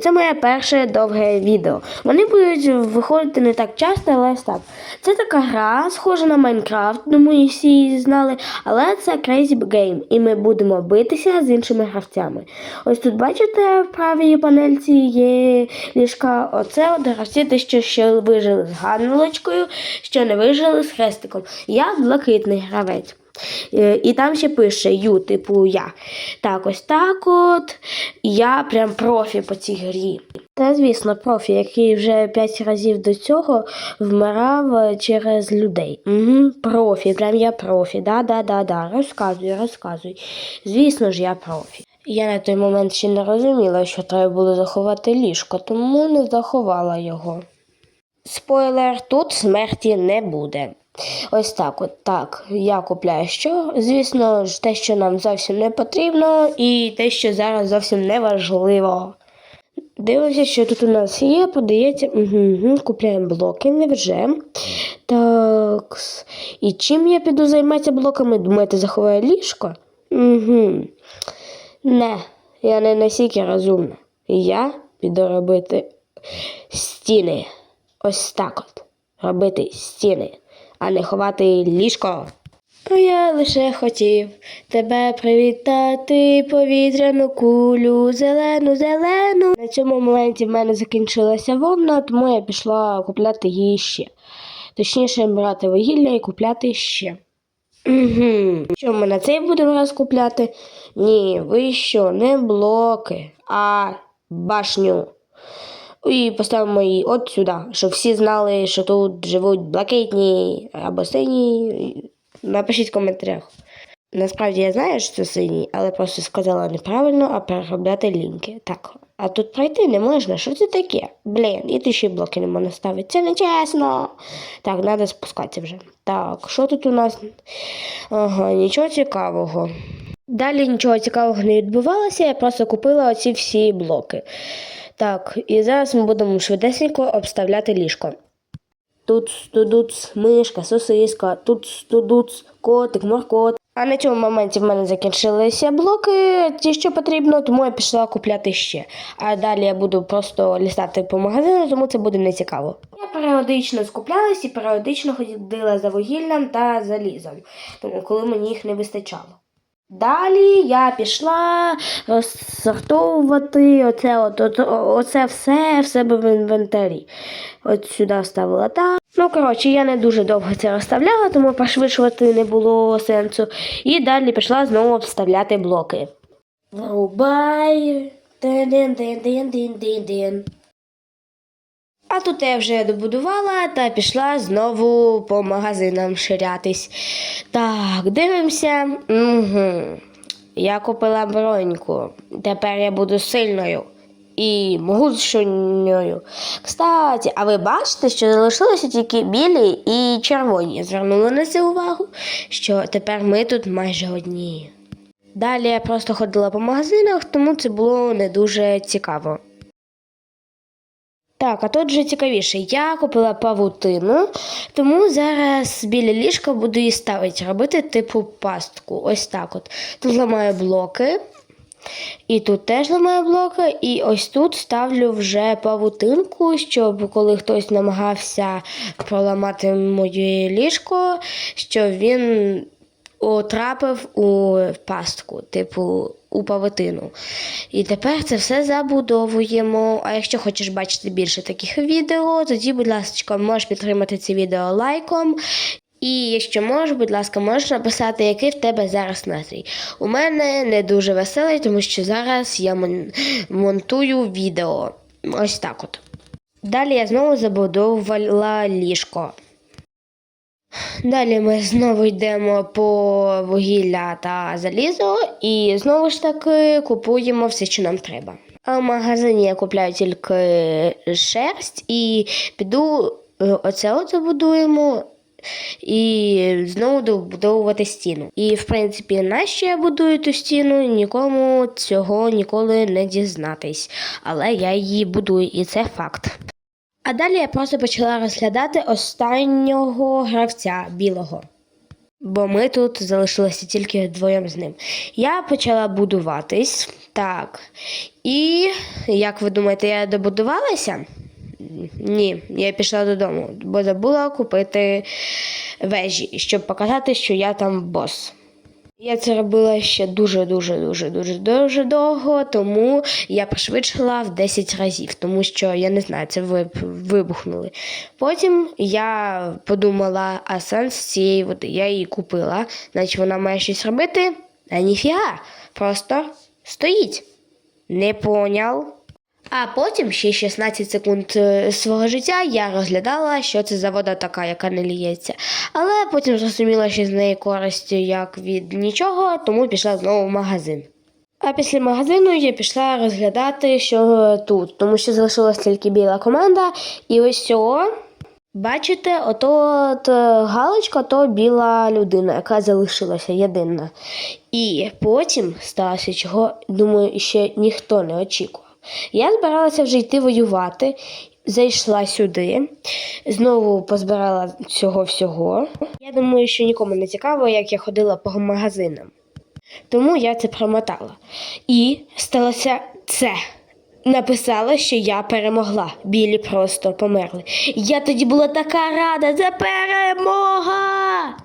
Це моє перше довге відео. Вони будуть виходити не так часто, але так. Це така гра, схожа на Майнкрафт, думаю, всі її знали, але це Crazy Game, і ми будемо битися з іншими гравцями. Ось тут бачите, в правій панельці є ліжка. Оце от гравці, ті, що ще вижили з ганночкою, що не вижили з хрестиком. Я блакитний гравець. Е, І там ще пише ю, типу я. Так, ось так от. Я прям профі по цій грі. Та, звісно, профі, який вже 5 разів до цього вмирав е, через людей. Угу, профі, прям я профі. Да, да, да, да. Розказуй, розказуй. Звісно ж, я профі. Я на той момент ще не розуміла, що треба було заховати ліжко, тому не заховала його. Спойлер, тут смерті не буде. Ось так, от так. Я купляю що? Звісно ж, те, що нам зовсім не потрібно, і те, що зараз зовсім не важливо. Дивимося, що тут у нас є, подається. Угу, угу. Купляємо блоки, невже. Так. І чим я піду займатися блоками? Думаєте, заховаю ліжко? Угу. Не, я не настільки розумна. Я піду робити стіни. Ось так от. Робити стіни, а не ховати ліжко. А я лише хотів тебе привітати, повітряну кулю, зелену, зелену. На цьому моменті в мене закінчилася вовна, тому я пішла купляти її ще. Точніше, брати вугілля і купляти ще. Угу. Що ми на цей будемо раз купляти? Ні, ви що, не блоки, а башню. І поставимо її от сюди, щоб всі знали, що тут живуть блакитні або сині. Напишіть в коментарях. Насправді я знаю, що це синій, але просто сказала неправильно, а переробляти лінки. Так. А тут пройти не можна. Що це таке? Блін, і ти ще блоки не можна ставити. Це не чесно. Так, треба спускатися вже. Так, що тут у нас? Ага, нічого цікавого. Далі нічого цікавого не відбувалося, я просто купила оці всі блоки. Так, і зараз ми будемо швидесенько обставляти ліжко. Тут тут мишка, сосиска, тут тут котик, моркот. А на цьому моменті в мене закінчилися блоки, ті, що потрібно, тому я пішла купляти ще. А далі я буду просто лістати по магазину, тому це буде нецікаво. Я періодично скуплялась і періодично ходила за вугіллям та залізом, тому коли мені їх не вистачало. Далі я пішла розсортовувати оце, от, от, оце все в себе в інвентарі. От сюди вставила так. Ну, коротше, я не дуже довго це розставляла, тому пошвидшувати не було сенсу. І далі пішла знову обставляти блоки. Врубай. Дин-дин-дин-дин-дин-дин. А тут я вже добудувала та пішла знову по магазинам ширятись. Так, дивимося. Угу. Я купила броньку. Тепер я буду сильною і могутньою. Кстати, а ви бачите, що залишилися тільки білі і червоні. Звернули на це увагу, що тепер ми тут майже одні. Далі я просто ходила по магазинах, тому це було не дуже цікаво. Так, а тут вже цікавіше. Я купила павутину, тому зараз біля ліжка буду її ставити, робити типу пастку. Ось так от. Тут ламаю блоки. І тут теж ламаю блоки, і ось тут ставлю вже павутинку, щоб коли хтось намагався проламати моє ліжко, щоб він потрапив у пастку, типу у павутину. І тепер це все забудовуємо. А якщо хочеш бачити більше таких відео, тоді, будь ласка, можеш підтримати це відео лайком. І якщо можеш, будь ласка, можеш написати, який в тебе зараз настрій. У мене не дуже веселий, тому що зараз я мон- монтую відео. Ось так от. Далі я знову забудовувала ліжко. Далі ми знову йдемо по вугілля та залізо і знову ж таки купуємо все, що нам треба. А в магазині я купляю тільки шерсть і піду е, оце от забудуємо і знову добудовувати стіну. І, в принципі, нащо я будую ту стіну, нікому цього ніколи не дізнатись. Але я її будую, і це факт. А далі я просто почала розглядати останнього гравця білого. бо ми тут залишилися тільки вдвоєм з ним. Я почала будуватись, так. І як ви думаєте, я добудувалася? Ні, я пішла додому, бо забула купити вежі, щоб показати, що я там бос. Я це робила ще дуже, дуже, дуже, дуже, дуже довго, тому я пришвидшила в 10 разів, тому що я не знаю, це ви вибухнули. Потім я подумала, а сенс цієї води. Я її купила, значить вона має щось робити, а ніфіга, просто стоїть. Не поняв. А потім ще 16 секунд е, свого життя я розглядала, що це за вода така, яка не ліється. Але потім зрозуміла, що з неї користь як від нічого, тому пішла знову в магазин. А після магазину я пішла розглядати, що тут, тому що залишилась тільки біла команда, і ось цього. Бачите, ото от, е, галочка, то біла людина, яка залишилася єдина. І потім сталося, чого, думаю, ще ніхто не очікував. Я збиралася вже йти воювати, зайшла сюди, знову позбирала цього всього. Я думаю, що нікому не цікаво, як я ходила по магазинам. Тому я це промотала. І сталося це. Написала, що я перемогла. Білі просто померли. Я тоді була така рада. Це перемога!